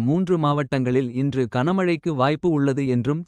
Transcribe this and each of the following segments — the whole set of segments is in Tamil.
மூன்று மாவட்டங்களில் இன்று கனமழைக்கு வாய்ப்பு உள்ளது என்றும்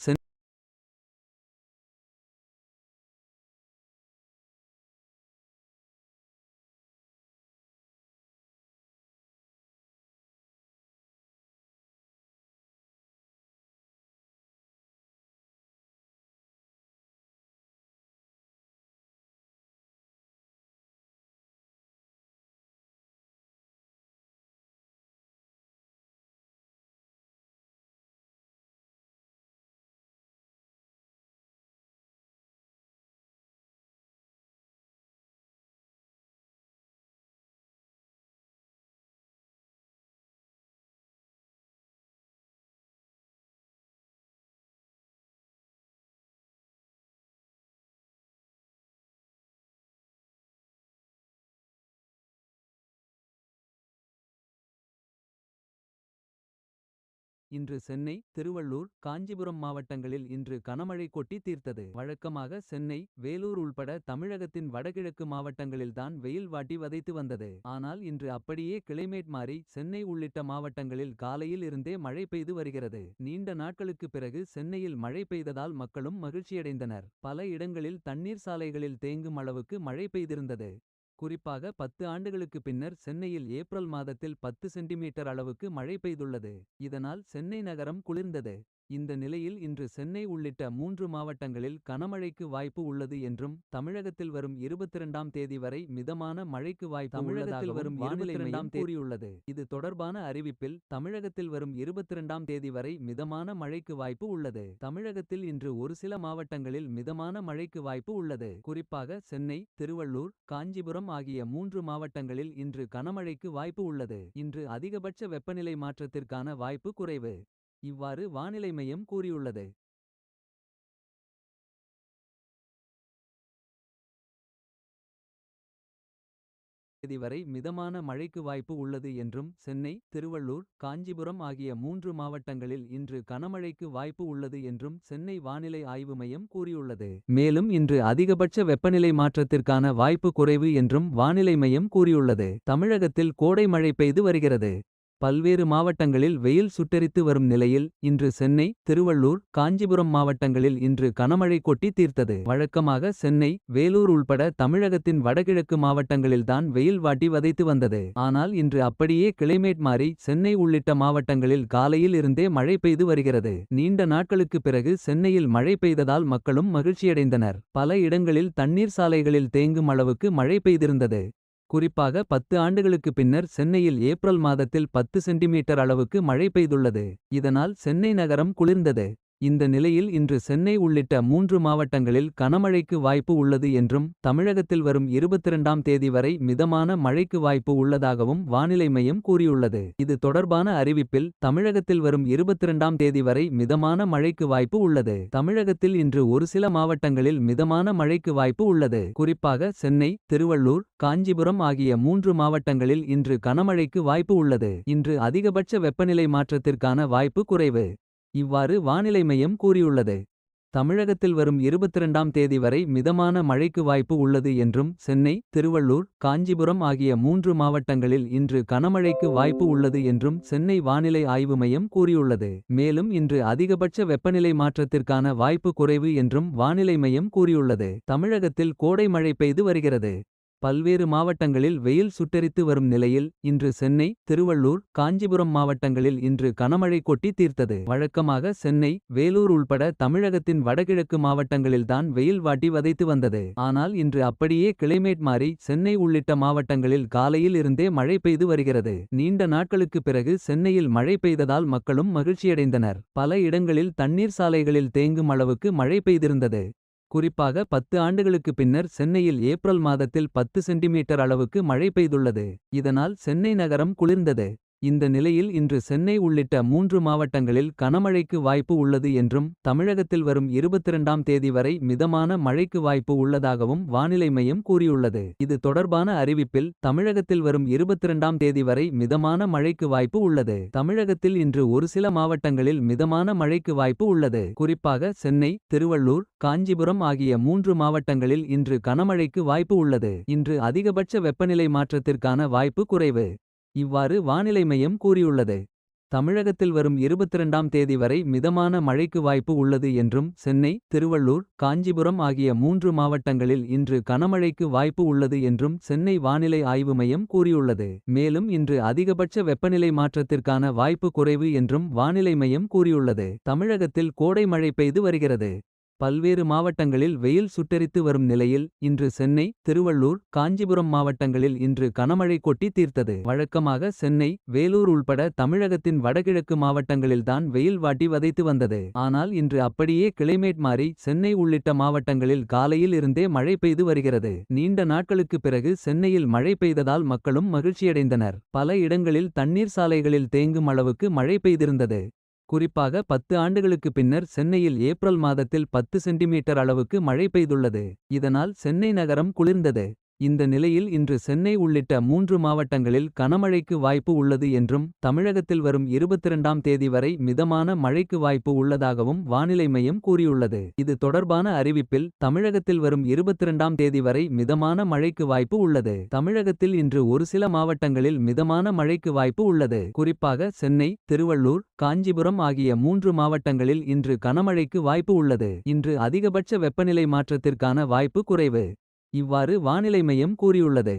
இன்று சென்னை திருவள்ளூர் காஞ்சிபுரம் மாவட்டங்களில் இன்று கனமழை கொட்டி தீர்த்தது. வழக்கமாக சென்னை வேலூர் உள்பட தமிழகத்தின் வடகிழக்கு மாவட்டங்களில்தான் வெயில் வாட்டி வதைத்து வந்தது. ஆனால் இன்று அப்படியே கிளைமேட் மாறி சென்னை உள்ளிட்ட மாவட்டங்களில் காலையில் இருந்தே மழை பெய்து வருகிறது. நீண்ட நாட்களுக்கு பிறகு சென்னையில் மழை பெய்ததால் மக்களும் மகிழ்ச்சியடைந்தனர். பல இடங்களில் தண்ணீர் சாலைகளில் தேங்கும் அளவுக்கு மழை பெய்திருந்தது. குறிப்பாக பத்து ஆண்டுகளுக்கு பின்னர் சென்னையில் ஏப்ரல் மாதத்தில் பத்து சென்டிமீட்டர் அளவுக்கு மழை பெய்துள்ளது. இதனால் சென்னை நகரம் குளிர்ந்தது. இந்த நிலையில் இன்று சென்னை உள்ளிட்ட மூன்று மாவட்டங்களில் கனமழைக்கு வாய்ப்பு உள்ளது என்றும் தமிழகத்தில் வரும் இருபத்திரண்டாம் தேதி வரை மிதமான மழைக்கு வாய்ப்பு தமிழகத்தில் வரும் வானிலை மையம் கூறியுள்ளது. இது தொடர்பான அறிவிப்பில் தமிழகத்தில் வரும் இருபத்திரண்டாம் தேதி வரை மிதமான மழைக்கு வாய்ப்பு உள்ளது. தமிழகத்தில் இன்று ஒரு சில மாவட்டங்களில் மிதமான மழைக்கு வாய்ப்பு உள்ளது. குறிப்பாக சென்னை திருவள்ளூர் காஞ்சிபுரம் ஆகிய மூன்று மாவட்டங்களில் இன்று கனமழைக்கு வாய்ப்பு உள்ளது. இன்று அதிகபட்ச வெப்பநிலை மாற்றத்திற்கான வாய்ப்பு குறைவு. இவ்வாறு வானிலை மையம் கூறியுள்ளது. தேதி வரை மிதமான மழைக்கு வாய்ப்பு உள்ளது என்றும் சென்னை திருவள்ளூர் காஞ்சிபுரம் ஆகிய மூன்று மாவட்டங்களில் இன்று கனமழைக்கு வாய்ப்பு உள்ளது என்றும் சென்னை வானிலை ஆய்வு மையம் கூறியுள்ளது. மேலும் இன்று அதிகபட்ச வெப்பநிலை மாற்றத்திற்கான வாய்ப்பு குறைவு என்றும் வானிலை மையம் கூறியுள்ளது. தமிழகத்தில் கோடை மழை பெய்து வருகிறது. பல்வேறு மாவட்டங்களில் வெயில் சுட்டெரித்து வரும் நிலையில் இன்று சென்னை திருவள்ளூர் காஞ்சிபுரம் மாவட்டங்களில் இன்று கனமழை கொட்டி தீர்த்தது. வழக்கமாக சென்னை வேலூர் உள்பட தமிழகத்தின் வடகிழக்கு மாவட்டங்களில்தான் வெயில் வாட்டி வதைத்து வந்தது. ஆனால் இன்று அப்படியே கிளைமேட் மாறி சென்னை உள்ளிட்ட மாவட்டங்களில் காலையில் இருந்தே மழை பெய்து வருகிறது. நீண்ட நாட்களுக்கு பிறகு சென்னையில் மழை பெய்ததால் மக்களும் மகிழ்ச்சியடைந்தனர். பல இடங்களில் தண்ணீர் சாலைகளில் தேங்கும் அளவுக்கு மழை பெய்திருந்தது. குறிப்பாக பத்து ஆண்டுகளுக்கு பின்னர் சென்னையில் ஏப்ரல் மாதத்தில் பத்து சென்டிமீட்டர் அளவுக்கு மழை பெய்துள்ளது. இதனால் சென்னை நகரம் குளிர்ந்தது. இந்த நிலையில் இன்று சென்னை உள்ளிட்ட மூன்று மாவட்டங்களில் கனமழைக்கு வாய்ப்பு உள்ளது என்றும் தமிழகத்தில் வரும் இருபத்திரண்டாம் தேதி வரை மிதமான மழைக்கு வாய்ப்பு உள்ளதாகவும் வானிலை மையம் கூறியுள்ளது. இது தொடர்பான அறிவிப்பில் தமிழகத்தில் வரும் இருபத்திரண்டாம் தேதி வரை மிதமான மழைக்கு வாய்ப்பு உள்ளது. தமிழகத்தில் இன்று ஒரு சில மாவட்டங்களில் மிதமான மழைக்கு வாய்ப்பு உள்ளது. குறிப்பாக சென்னை திருவள்ளூர் காஞ்சிபுரம் ஆகிய மூன்று மாவட்டங்களில் இன்று கனமழைக்கு வாய்ப்பு உள்ளது. இன்று அதிகபட்ச வெப்பநிலை மாற்றத்திற்கான வாய்ப்பு குறைவு. இவ்வாறு வானிலை மையம் கூறியுள்ளது. தமிழகத்தில் வரும் இருபத்திரண்டாம் தேதி வரை மிதமான மழைக்கு வாய்ப்பு உள்ளது என்றும் சென்னை திருவள்ளூர் காஞ்சிபுரம் ஆகிய மூன்று மாவட்டங்களில் இன்று கனமழைக்கு வாய்ப்பு உள்ளது என்றும் சென்னை வானிலை ஆய்வு மையம் கூறியுள்ளது. மேலும் இன்று அதிகபட்ச வெப்பநிலை மாற்றத்திற்கான வாய்ப்பு குறைவு என்றும் வானிலை மையம் கூறியுள்ளது. தமிழகத்தில் கோடை மழை பெய்து வருகிறது. பல்வேறு மாவட்டங்களில் வெயில் சுட்டெரித்து வரும் நிலையில் இன்று சென்னை திருவள்ளூர் காஞ்சிபுரம் மாவட்டங்களில் இன்று கனமழை கொட்டி தீர்த்தது. வழக்கமாக சென்னை வேலூர் உள்பட தமிழகத்தின் வடகிழக்கு மாவட்டங்களில்தான் வெயில் வாட்டி வதைத்து வந்தது. ஆனால் இன்று அப்படியே கிளைமேட் மாறி சென்னை உள்ளிட்ட மாவட்டங்களில் காலையில் இருந்தே மழை பெய்து வருகிறது. நீண்ட நாட்களுக்கு பிறகு சென்னையில் மழை பெய்ததால் மக்களும் மகிழ்ச்சியடைந்தனர். பல இடங்களில் தண்ணீர் சாலைகளில் தேங்கும் அளவுக்கு மழை பெய்திருந்தது. குறிப்பாக பத்து ஆண்டுகளுக்கு பின்னர் சென்னையில் ஏப்ரல் மாதத்தில் பத்து சென்டிமீட்டர் அளவுக்கு மழை பெய்துள்ளது. இதனால் சென்னை நகரம் குளிர்ந்தது. இந்த நிலையில் இன்று சென்னை உள்ளிட்ட மூன்று மாவட்டங்களில் கனமழைக்கு வாய்ப்பு உள்ளது என்றும் தமிழகத்தில் வரும் இருபத்திரண்டாம் தேதி வரை மிதமான மழைக்கு வாய்ப்பு உள்ளதாகவும் வானிலை மையம் கூறியுள்ளது. இது தொடர்பான அறிவிப்பில் தமிழகத்தில் வரும் இருபத்திரண்டாம் தேதி வரை மிதமான மழைக்கு வாய்ப்பு உள்ளது. தமிழகத்தில் இன்று ஒரு சில மாவட்டங்களில் மிதமான மழைக்கு வாய்ப்பு உள்ளது. குறிப்பாக சென்னை திருவள்ளூர் காஞ்சிபுரம் ஆகிய மூன்று மாவட்டங்களில் இன்று கனமழைக்கு வாய்ப்பு உள்ளது. இன்று அதிகபட்ச வெப்பநிலை மாற்றத்திற்கான வாய்ப்பு குறைவு. இவ்வாறு வானிலை மையம் கூறியுள்ளது. தமிழகத்தில் வரும் 22ஆம் தேதி வரை மிதமான மழைக்கு வாய்ப்பு உள்ளது என்றும் சென்னை திருவள்ளூர் காஞ்சிபுரம் ஆகிய மூன்று மாவட்டங்களில் இன்று கனமழைக்கு வாய்ப்பு உள்ளது என்றும் சென்னை வானிலை ஆய்வு மையம் கூறியுள்ளது. மேலும் இன்று அதிகபட்ச வெப்பநிலை மாற்றத்திற்கான வாய்ப்பு குறைவு என்றும் வானிலை மையம் கூறியுள்ளது. தமிழகத்தில் கோடை மழை பெய்து வருகிறது. பல்வேறு மாவட்டங்களில் வெயில் சுட்டெரித்து வரும் நிலையில் இன்று சென்னை திருவள்ளூர் காஞ்சிபுரம் மாவட்டங்களில் இன்று கனமழை கொட்டி தீர்த்தது. வழக்கமாக சென்னை வேலூர் உள்பட தமிழகத்தின் வடகிழக்கு மாவட்டங்களில்தான் வெயில் வாட்டி வதைத்து வந்தது. ஆனால் இன்று அப்படியே கிளைமேட் மாறி சென்னை உள்ளிட்ட மாவட்டங்களில் காலையில் இருந்தே மழை பெய்து வருகிறது. நீண்ட நாட்களுக்கு பிறகு சென்னையில் மழை பெய்ததால் மக்களும் மகிழ்ச்சியடைந்தனர். பல இடங்களில் தண்ணீர் சாலைகளில் தேங்கும் அளவுக்கு மழை பெய்திருந்தது. குறிப்பாக பத்து ஆண்டுகளுக்கு பின்னர் சென்னையில் ஏப்ரல் மாதத்தில் பத்து சென்டிமீட்டர் அளவுக்கு மழை பெய்துள்ளது. இதனால் சென்னை நகரம் குளிர்ந்தது. இந்த நிலையில் இன்று சென்னை உள்ளிட்ட மூன்று மாவட்டங்களில் கனமழைக்கு வாய்ப்பு உள்ளது என்றும் தமிழகத்தில் வரும் 22ஆம் தேதி வரை மிதமான மழைக்கு வாய்ப்பு உள்ளதாகவும் வானிலை மையம் கூறியுள்ளது. இது தொடர்பான அறிவிப்பில் தமிழகத்தில் வரும் 22ஆம் தேதி வரை மிதமான மழைக்கு வாய்ப்பு உள்ளது. தமிழகத்தில் இன்று ஒரு சில மாவட்டங்களில் மிதமான மழைக்கு வாய்ப்பு உள்ளது. குறிப்பாக சென்னை திருவள்ளூர் காஞ்சிபுரம் ஆகிய மூன்று மாவட்டங்களில் இன்று கனமழைக்கு வாய்ப்பு உள்ளது. இன்று அதிகபட்ச வெப்பநிலை மாற்றத்திற்கான வாய்ப்பு குறைவு. இவ்வாறு வானிலை மையம் கூறியுள்ளது.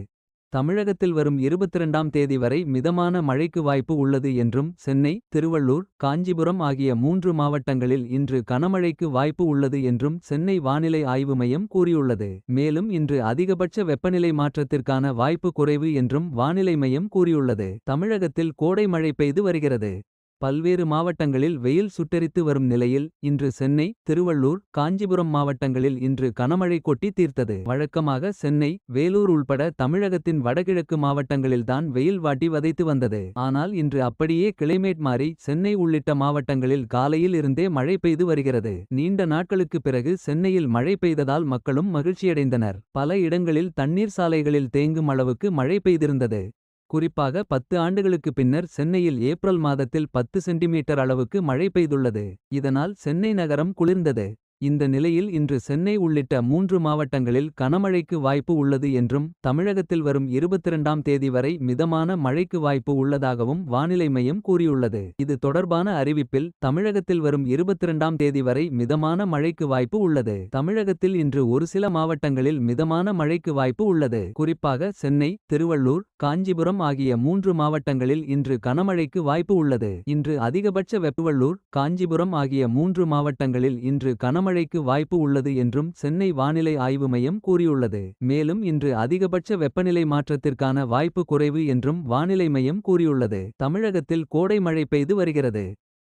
தமிழகத்தில் வரும் 22ஆம் தேதி வரை மிதமான மழைக்கு வாய்ப்பு உள்ளது என்றும் சென்னை திருவள்ளூர் காஞ்சிபுரம் ஆகிய மூன்று மாவட்டங்களில் இன்று கனமழைக்கு வாய்ப்பு உள்ளது என்றும் சென்னை வானிலை ஆய்வு மையம் கூறியுள்ளது. மேலும் இன்று அதிகபட்ச வெப்பநிலை மாற்றத்திற்கான வாய்ப்பு குறைவு என்றும் வானிலை மையம் கூறியுள்ளது. தமிழகத்தில் கோடை மழை பெய்து வருகிறது. பல்வேறு மாவட்டங்களில் வெயில் சுட்டெரித்து வரும் நிலையில் இன்று சென்னை திருவள்ளூர் காஞ்சிபுரம் மாவட்டங்களில் இன்று கனமழை கொட்டி தீர்த்தது. வழக்கமாக சென்னை வேலூர் உள்பட தமிழகத்தின் வடகிழக்கு மாவட்டங்களில்தான் வெயில் வாட்டி வதைத்து வந்தது. ஆனால் இன்று அப்படியே கிளைமேட் மாறி சென்னை உள்ளிட்ட மாவட்டங்களில் காலையில் இருந்தே மழை பெய்து வருகிறது. நீண்ட நாட்களுக்கு பிறகு சென்னையில் மழை பெய்ததால் மக்களும் மகிழ்ச்சியடைந்தனர். பல இடங்களில் தண்ணீர் சாலைகளில் தேங்கும் அளவுக்கு மழை பெய்திருந்தது. குறிப்பாக பத்து ஆண்டுகளுக்கு பின்னர் சென்னையில் ஏப்ரல் மாதத்தில் பத்து சென்டிமீட்டர் அளவுக்கு மழை பெய்துள்ளது. இதனால் சென்னை நகரம் குளிர்ந்தது. இந்த நிலையில் இன்று சென்னை உள்ளிட்ட மூன்று மாவட்டங்களில் கனமழைக்கு வாய்ப்பு உள்ளது என்றும் தமிழகத்தில் வரும் 22ஆம் தேதி வரை மிதமான மழைக்கு வாய்ப்பு உள்ளதாகவும் வானிலை மையம் கூறியுள்ளது. இது தொடர்பான அறிவிப்பில் தமிழகத்தில் வரும் 22ஆம் தேதி வரை மிதமான மழைக்கு வாய்ப்பு உள்ளது. தமிழகத்தில் இன்று ஒரு சில மாவட்டங்களில் மிதமான மழைக்கு வாய்ப்பு உள்ளது. குறிப்பாக சென்னை திருவள்ளூர் காஞ்சிபுரம் ஆகிய மூன்று மாவட்டங்களில் இன்று கனமழைக்கு வாய்ப்பு உள்ளது. இன்று அதிகபட்ச வெப்பவள்ளூர் காஞ்சிபுரம் ஆகிய மூன்று மாவட்டங்களில் இன்று கனமழைக்கு வாய்ப்பு உள்ளது என்றும் சென்னை வானிலை ஆய்வு மையம் கூறியுள்ளது. மேலும் இன்று அதிகபட்ச வெப்பநிலை மாற்றத்திற்கான வாய்ப்பு குறைவு என்றும் வானிலை மையம் கூறியுள்ளது. தமிழகத்தில் கோடை மழை பெய்து வருகிறது.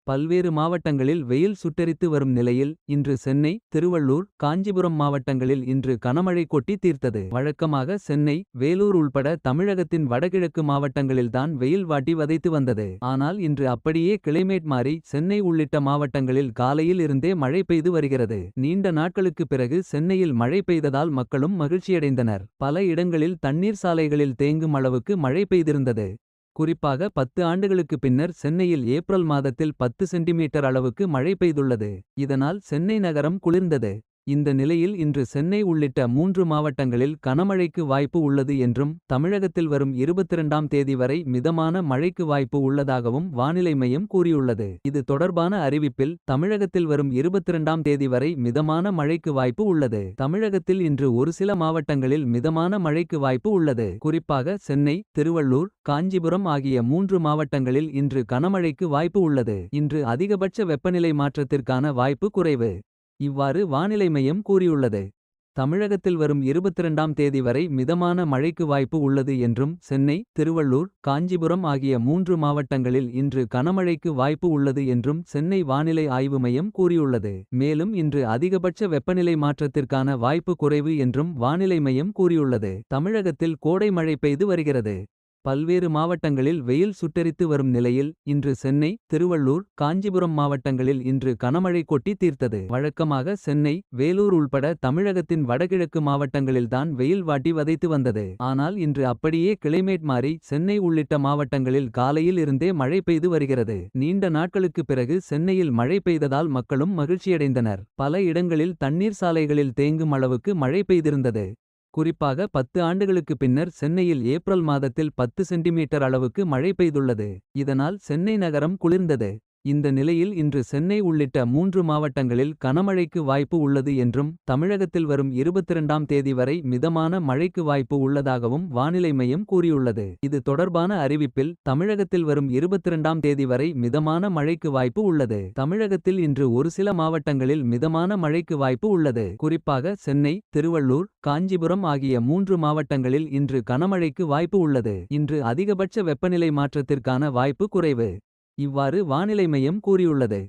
பல்வேறு மாவட்டங்களில் வெயில் சுட்டெரித்து வரும் நிலையில் இன்று சென்னை திருவள்ளூர் காஞ்சிபுரம் மாவட்டங்களில் இன்று கனமழை கொட்டி தீர்த்தது. வழக்கமாக சென்னை வேலூர் உள்பட தமிழகத்தின் வடகிழக்கு மாவட்டங்களில்தான் வெயில் வாட்டி வதைத்து வந்தது. ஆனால் இன்று அப்படியே கிளைமேட் மாறி சென்னை உள்ளிட்ட மாவட்டங்களில் காலையில் இருந்தே மழை பெய்து வருகிறது. நீண்ட நாட்களுக்கு பிறகு சென்னையில் மழை பெய்ததால் மக்களும் மகிழ்ச்சியடைந்தனர். பல இடங்களில் தண்ணீர் சாலைகளில் தேங்கும் அளவுக்கு மழை பெய்திருந்தது. குறிப்பாக பத்து ஆண்டுகளுக்கு பின்னர் சென்னையில் ஏப்ரல் மாதத்தில் பத்து சென்டிமீட்டர் அளவுக்கு மழை பெய்துள்ளது. இதனால் சென்னை நகரம் குளிர்ந்தது. இந்த நிலையில் இன்று சென்னை உள்ளிட்ட மூன்று மாவட்டங்களில் கனமழைக்கு வாய்ப்பு உள்ளது என்றும் தமிழகத்தில் வரும் 22ஆம் தேதி வரை மிதமான மழைக்கு வாய்ப்பு உள்ளதாகவும் வானிலை மையம் கூறியுள்ளது. இது தொடர்பான அறிவிப்பில் தமிழகத்தில் வரும் 22ஆம் தேதி வரை மிதமான மழைக்கு வாய்ப்பு உள்ளது. தமிழகத்தில் இன்று ஒரு சில மாவட்டங்களில் மிதமான மழைக்கு வாய்ப்பு உள்ளது. குறிப்பாக சென்னை திருவள்ளூர் காஞ்சிபுரம் ஆகிய மூன்று மாவட்டங்களில் இன்று கனமழைக்கு வாய்ப்பு உள்ளது. இன்று அதிகபட்ச வெப்பநிலை மாற்றத்திற்கான வாய்ப்பு குறைவு. இவ்வாறு வானிலை மையம் கூறியுள்ளது. தமிழகத்தில் வரும் 22ஆம் தேதி வரை மிதமான மழைக்கு வாய்ப்பு உள்ளது என்றும் சென்னை திருவள்ளூர் காஞ்சிபுரம் ஆகிய மூன்று மாவட்டங்களில் இன்று கனமழைக்கு வாய்ப்பு உள்ளது என்றும் சென்னை வானிலை ஆய்வு மையம் கூறியுள்ளது. மேலும் இன்று அதிகபட்ச வெப்பநிலை மாற்றத்திற்கான வாய்ப்பு குறைவு என்றும் வானிலை மையம் கூறியுள்ளது. தமிழகத்தில் கோடை மழை பெய்து வருகிறது. பல்வேறு மாவட்டங்களில் வெயில் சுட்டெரித்து வரும் நிலையில் இன்று சென்னை திருவள்ளூர் காஞ்சிபுரம் மாவட்டங்களில் இன்று கனமழை கொட்டி தீர்த்தது. வழக்கமாக சென்னை வேலூர் உள்பட தமிழகத்தின் வடகிழக்கு மாவட்டங்களில்தான் வெயில் வாட்டி வதைத்து வந்தது. ஆனால் இன்று அப்படியே கிளைமேட் மாறி சென்னை உள்ளிட்ட மாவட்டங்களில் காலையில் இருந்தே மழை பெய்து வருகிறது. நீண்ட நாட்களுக்கு பிறகு சென்னையில் மழை பெய்ததால் மக்களும் மகிழ்ச்சியடைந்தனர். பல இடங்களில் தண்ணீர் சாலைகளில் தேங்கும் அளவுக்கு மழை பெய்திருந்தது. குறிப்பாக பத்து ஆண்டுகளுக்கு பின்னர் சென்னையில் ஏப்ரல் மாதத்தில் பத்து சென்டிமீட்டர் அளவுக்கு மழை பெய்துள்ளது. இதனால் சென்னை நகரம் குளிர்ந்தது. இந்த நிலையில் இன்று சென்னை உள்ளிட்ட மூன்று மாவட்டங்களில் கனமழைக்கு வாய்ப்பு உள்ளது என்றும். தமிழகத்தில் வரும் 22ஆம் தேதி வரை மிதமான மழைக்கு வாய்ப்பு உள்ளதாகவும் வானிலை மையம் கூறியுள்ளது. இது தொடர்பான அறிவிப்பில் தமிழகத்தில் வரும் 22ஆம் தேதி வரை மிதமான மழைக்கு வாய்ப்பு உள்ளது. தமிழகத்தில் இன்று ஒரு சில மாவட்டங்களில் மிதமான மழைக்கு வாய்ப்பு உள்ளது. குறிப்பாக சென்னை திருவள்ளூர் காஞ்சிபுரம் ஆகிய மூன்று மாவட்டங்களில் இன்று கனமழைக்கு வாய்ப்பு உள்ளது. இன்று அதிகபட்ச வெப்பநிலை மாற்றத்திற்கான வாய்ப்பு குறைவு. இவ்வாறு வானிலை மையம் கூறியுள்ளது.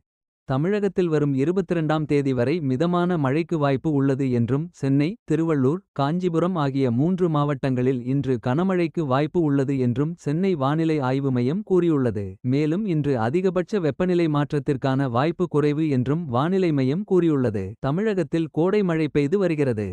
தமிழகத்தில் வரும் 22ஆம் தேதி வரை மிதமான மழைக்கு வாய்ப்பு உள்ளது என்றும். சென்னை திருவள்ளூர் காஞ்சிபுரம் ஆகிய மூன்று மாவட்டங்களில் இன்று கனமழைக்கு வாய்ப்பு உள்ளது என்றும். சென்னை வானிலை ஆய்வு மையம் கூறியுள்ளது. மேலும் இன்று அதிகபட்ச வெப்பநிலை மாற்றத்திற்கான வாய்ப்பு குறைவு என்றும். வானிலை மையம் கூறியுள்ளது. தமிழகத்தில் கோடை மழை பெய்து வருகிறது.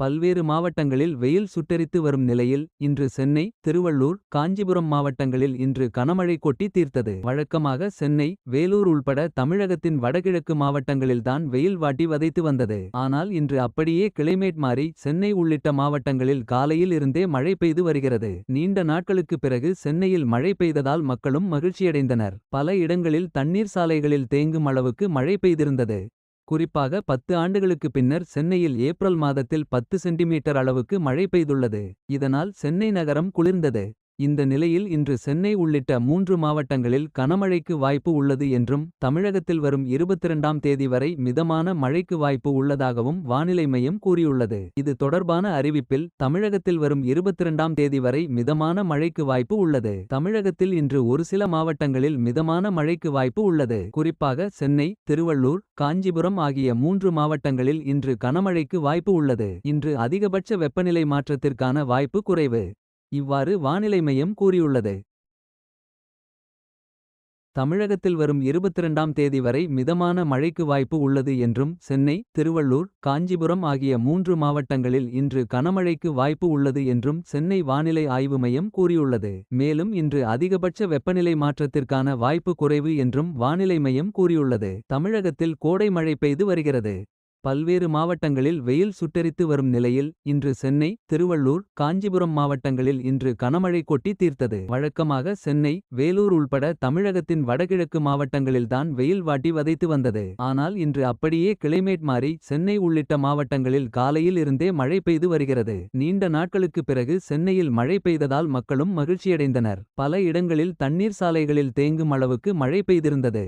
பல்வேறு மாவட்டங்களில் வெயில் சுட்டெரித்து வரும் நிலையில். இன்று சென்னை திருவள்ளூர் காஞ்சிபுரம் மாவட்டங்களில் இன்று கனமழை கொட்டி தீர்த்தது. வழக்கமாக சென்னை வேலூர் உள்பட தமிழகத்தின் வடகிழக்கு மாவட்டங்களில்தான் வெயில் வாட்டி வதைத்து வந்தது. ஆனால் இன்று அப்படியே கிளைமேட் மாறி சென்னை உள்ளிட்ட மாவட்டங்களில் காலையில் இருந்தே மழை பெய்து வருகிறது. நீண்ட நாட்களுக்கு பிறகு சென்னையில் மழை பெய்ததால் மக்களும் மகிழ்ச்சியடைந்தனர். பல இடங்களில் தண்ணீர் சாலைகளில் தேங்கும் அளவுக்கு மழை பெய்திருந்தது. குறிப்பாக பத்து ஆண்டுகளுக்கு பின்னர் சென்னையில் ஏப்ரல் மாதத்தில் பத்து சென்டிமீட்டர் அளவுக்கு மழை பெய்துள்ளது. இதனால் சென்னை நகரம் குளிர்ந்தது. இந்த நிலையில் இன்று சென்னை உள்ளிட்ட மூன்று மாவட்டங்களில் கனமழைக்கு வாய்ப்பு உள்ளது என்றும். தமிழகத்தில் வரும் 22ஆம் தேதி வரை மிதமான மழைக்கு வாய்ப்பு உள்ளதாகவும். வானிலை மையம் கூறியுள்ளது. இது தொடர்பான அறிவிப்பில் தமிழகத்தில் வரும் 22ஆம் தேதி வரை மிதமான மழைக்கு வாய்ப்பு உள்ளது. தமிழகத்தில் இன்று ஒரு சில மாவட்டங்களில் மிதமான மழைக்கு வாய்ப்பு உள்ளது. குறிப்பாக சென்னை திருவள்ளூர் காஞ்சிபுரம் ஆகிய மூன்று மாவட்டங்களில் இன்று கனமழைக்கு வாய்ப்பு உள்ளது. இன்று அதிகபட்ச வெப்பநிலை மாற்றத்திற்கான வாய்ப்பு குறைவு. இவ்வாறு வானிலை மையம் கூறியுள்ளது. தமிழகத்தில் வரும் 22ஆம் தேதி வரை மிதமான மழைக்கு வாய்ப்பு உள்ளது என்றும். சென்னை திருவள்ளூர் காஞ்சிபுரம் ஆகிய மூன்று மாவட்டங்களில் இன்று கனமழைக்கு வாய்ப்பு உள்ளது என்றும். சென்னை வானிலை ஆய்வு மையம் கூறியுள்ளது. மேலும் இன்று அதிகபட்ச வெப்பநிலை மாற்றத்திற்கான வாய்ப்பு குறைவு என்றும். வானிலை மையம் கூறியுள்ளது. தமிழகத்தில் கோடை மழை பெய்து வருகிறது. பல்வேறு மாவட்டங்களில் வெயில் சுட்டெரித்து வரும் நிலையில். இன்று சென்னை திருவள்ளூர் காஞ்சிபுரம் மாவட்டங்களில் இன்று கனமழை கொட்டி தீர்த்தது. வழக்கமாக சென்னை வேலூர் உள்பட தமிழகத்தின் வடகிழக்கு மாவட்டங்களில்தான் வெயில் வாட்டி வதைத்து வந்தது. ஆனால் இன்று அப்படியே கிளைமேட் மாறி சென்னை உள்ளிட்ட மாவட்டங்களில் காலையில் இருந்தே மழை பெய்து வருகிறது. நீண்ட நாட்களுக்கு பிறகு சென்னையில் மழை பெய்ததால் மக்களும் மகிழ்ச்சியடைந்தனர். பல இடங்களில் தண்ணீர் சாலைகளில் தேங்கும் அளவுக்கு மழை பெய்திருந்தது.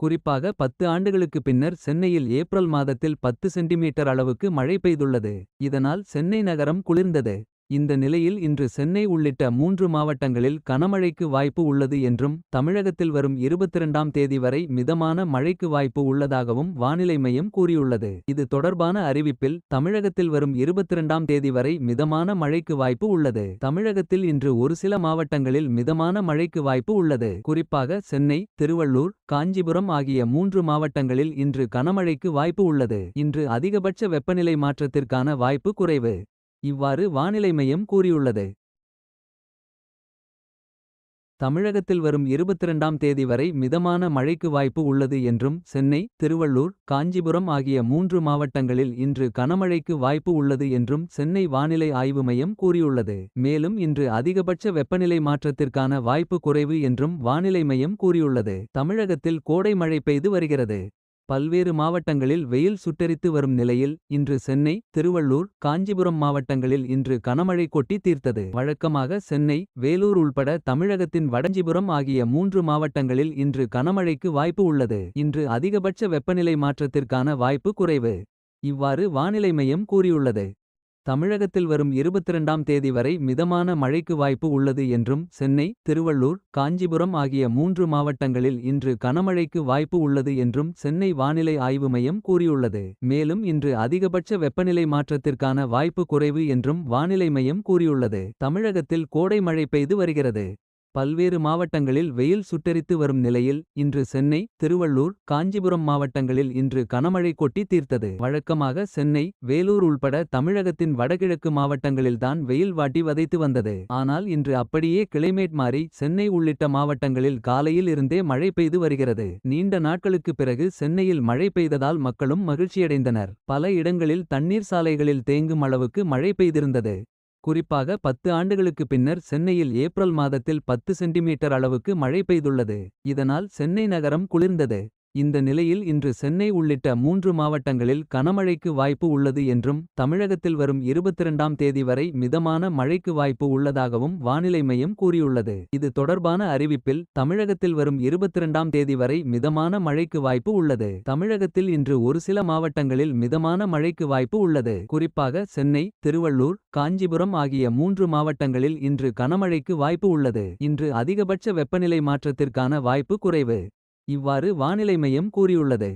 குறிப்பாக பத்து ஆண்டுகளுக்கு பின்னர் சென்னையில் ஏப்ரல் மாதத்தில் பத்து சென்டிமீட்டர் அளவுக்கு மழை பெய்துள்ளது. இதனால் சென்னை நகரம் குளிர்ந்தது. இந்த நிலையில் இன்று சென்னை உள்ளிட்ட மூன்று மாவட்டங்களில் கனமழைக்கு வாய்ப்பு உள்ளது என்றும். தமிழகத்தில் வரும் 22ஆம் தேதி வரை மிதமான மழைக்கு வாய்ப்பு உள்ளதாகவும். வானிலை மையம் கூறியுள்ளது. இது தொடர்பான அறிவிப்பில் தமிழகத்தில் வரும் 22ஆம் தேதி வரை மிதமான மழைக்கு வாய்ப்பு உள்ளது. தமிழகத்தில் இன்று ஒரு சில மாவட்டங்களில் மிதமான மழைக்கு வாய்ப்பு உள்ளது. குறிப்பாக சென்னை திருவள்ளூர் காஞ்சிபுரம் ஆகிய மூன்று மாவட்டங்களில் இன்று கனமழைக்கு வாய்ப்பு உள்ளது. இன்று அதிகபட்ச வெப்பநிலை மாற்றத்திற்கான வாய்ப்பு குறைவு. இவ்வாறு வானிலை மையம் கூறியுள்ளது. தமிழகத்தில் வரும் 22ஆம் தேதி வரை மிதமான மழைக்கு வாய்ப்பு உள்ளது என்றும். சென்னை திருவள்ளூர் காஞ்சிபுரம் ஆகிய மூன்று மாவட்டங்களில் இன்று கனமழைக்கு வாய்ப்பு உள்ளது என்றும். சென்னை வானிலை ஆய்வு மையம் கூறியுள்ளது. மேலும் இன்று அதிகபட்ச வெப்பநிலை மாற்றத்திற்கான வாய்ப்பு குறைவு என்றும். வானிலை மையம் கூறியுள்ளது. தமிழகத்தில் கோடை மழை பெய்து வருகிறது. பல்வேறு மாவட்டங்களில் வெயில் சுட்டெரித்து வரும் நிலையில். இன்று சென்னை திருவள்ளூர் காஞ்சிபுரம் மாவட்டங்களில் இன்று கனமழை கொட்டி தீர்த்தது. வழக்கமாக சென்னை வேலூர் உள்பட தமிழகத்தின் வடஞ்சிபுரம் ஆகிய மூன்று மாவட்டங்களில் இன்று கனமழைக்கு வாய்ப்பு உள்ளது. இன்று அதிகபட்ச வெப்பநிலை மாற்றத்திற்கான வாய்ப்பு குறைவு. இவ்வாறு வானிலை மையம் கூறியுள்ளது. தமிழகத்தில் வரும் 22ஆம் தேதி வரை மிதமான மழைக்கு வாய்ப்பு உள்ளது என்றும். சென்னை திருவள்ளூர் காஞ்சிபுரம் ஆகிய மூன்று மாவட்டங்களில் இன்று கனமழைக்கு வாய்ப்பு உள்ளது என்றும். சென்னை வானிலை ஆய்வு மையம் கூறியுள்ளது. மேலும் இன்று அதிகபட்ச வெப்பநிலை மாற்றத்திற்கான வாய்ப்பு குறைவு என்றும். வானிலை மையம் கூறியுள்ளது. தமிழகத்தில் கோடை மழை பெய்து வருகிறது. பல்வேறு மாவட்டங்களில் வெயில் சுட்டெரித்து வரும் நிலையில் இன்று சென்னை திருவள்ளூர் காஞ்சிபுரம் மாவட்டங்களில் இன்று கனமழை கொட்டி தீர்த்தது. வழக்கமாக சென்னை வேலூர் உள்பட தமிழகத்தின் வடகிழக்கு மாவட்டங்களில்தான் வெயில் வாட்டி வதைத்து வந்தது. ஆனால் இன்று அப்படியே கிளைமேட் மாறி சென்னை உள்ளிட்ட மாவட்டங்களில் காலையில் இருந்தே மழை பெய்து வருகிறது. நீண்ட நாட்களுக்கு பிறகு சென்னையில் மழை பெய்ததால் மக்களும் மகிழ்ச்சியடைந்தனர். பல இடங்களில் தண்ணீர் சாலைகளில் தேங்கும் அளவுக்கு மழை பெய்திருந்தது. குறிப்பாக பத்து ஆண்டுகளுக்கு பின்னர் சென்னையில் ஏப்ரல் மாதத்தில் பத்து சென்டிமீட்டர் அளவுக்கு மழை பெய்துள்ளது. இதனால் சென்னை நகரம் குளிர்ந்தது. இந்த நிலையில் இன்று சென்னை உள்ளிட்ட மூன்று மாவட்டங்களில் கனமழைக்கு வாய்ப்பு உள்ளது என்றும் தமிழகத்தில் வரும் இருபத்திரண்டாம் தேதி வரை மிதமான மழைக்கு வாய்ப்பு உள்ளதாகவும் வானிலை மையம் கூறியுள்ளது. இது தொடர்பான அறிவிப்பில் தமிழகத்தில் வரும் இருபத்திரண்டாம் தேதி வரை மிதமான மழைக்கு வாய்ப்பு உள்ளது. தமிழகத்தில் இன்று ஒரு சில மாவட்டங்களில் மிதமான மழைக்கு வாய்ப்பு உள்ளது. குறிப்பாக சென்னை திருவள்ளூர் காஞ்சிபுரம் ஆகிய மூன்று மாவட்டங்களில் இன்று கனமழைக்கு வாய்ப்பு உள்ளது. இன்று அதிகபட்ச வெப்பநிலை மாற்றத்திற்கான வாய்ப்பு குறைவு. இவ்வாறு வானிலை மையம் கூறியுள்ளது.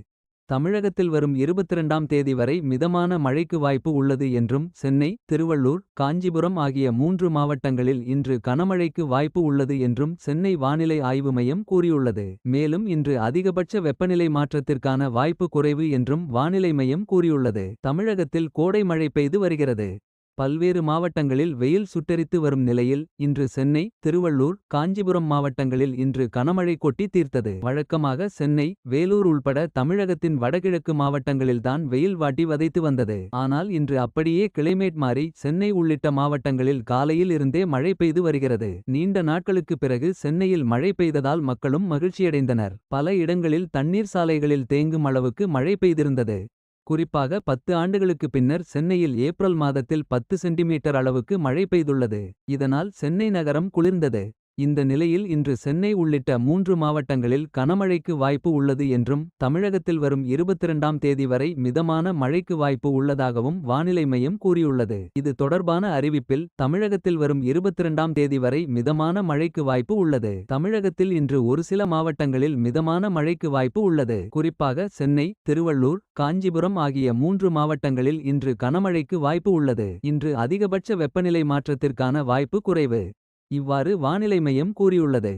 தமிழகத்தில் வரும் இருபத்திரண்டாம் தேதி வரை மிதமான மழைக்கு வாய்ப்பு உள்ளது என்றும் சென்னை திருவள்ளூர் காஞ்சிபுரம் ஆகிய மூன்று மாவட்டங்களில் இன்று கனமழைக்கு வாய்ப்பு உள்ளது என்றும் சென்னை வானிலை ஆய்வு மையம் கூறியுள்ளது. மேலும் இன்று அதிகபட்ச வெப்பநிலை மாற்றத்திற்கான வாய்ப்பு குறைவு என்றும் வானிலை மையம் கூறியுள்ளது. தமிழகத்தில் கோடை மழை பெய்து வருகிறது. பல்வேறு மாவட்டங்களில் வெயில் சுட்டெரித்து வரும் நிலையில் இன்று சென்னை திருவள்ளூர் காஞ்சிபுரம் மாவட்டங்களில் இன்று கனமழை கொட்டி தீர்த்தது. வழக்கமாக சென்னை வேலூர் உள்பட தமிழகத்தின் வடகிழக்கு மாவட்டங்களில்தான் வெயில் வாட்டி வதைத்து வந்தது. ஆனால் இன்று அப்படியே கிளைமேட் மாறி சென்னை உள்ளிட்ட மாவட்டங்களில் காலையில் இருந்தே மழை பெய்து வருகிறது. நீண்ட நாட்களுக்கு பிறகு சென்னையில் மழை பெய்ததால் மக்களும் மகிழ்ச்சியடைந்தனர். பல இடங்களில் தண்ணீர் சாலைகளில் தேங்கும் அளவுக்கு மழை பெய்திருந்தது. குறிப்பாக பத்து ஆண்டுகளுக்கு பின்னர் சென்னையில் ஏப்ரல் மாதத்தில் பத்து சென்டிமீட்டர் அளவுக்கு மழை பெய்துள்ளது. இதனால் சென்னை நகரம் குளிர்ந்தது. இந்த நிலையில் இன்று சென்னை உள்ளிட்ட மூன்று மாவட்டங்களில் கனமழைக்கு வாய்ப்பு உள்ளது என்றும் தமிழகத்தில் வரும் இருபத்திரண்டாம் தேதி வரை மிதமான மழைக்கு வாய்ப்பு உள்ளதாகவும் வானிலை மையம் கூறியுள்ளது. இது தொடர்பான அறிவிப்பில் தமிழகத்தில் வரும் இருபத்திரண்டாம் தேதி வரை மிதமான மழைக்கு வாய்ப்பு உள்ளது. தமிழகத்தில் இன்று ஒரு சில மாவட்டங்களில் மிதமான மழைக்கு வாய்ப்பு உள்ளது. குறிப்பாக சென்னை திருவள்ளூர் காஞ்சிபுரம் ஆகிய மூன்று மாவட்டங்களில் இன்று கனமழைக்கு வாய்ப்பு உள்ளது. இன்று அதிகபட்ச வெப்பநிலை மாற்றத்திற்கான வாய்ப்பு குறைவு. இவ்வாறு வானிலை மையம் கூறியுள்ளது.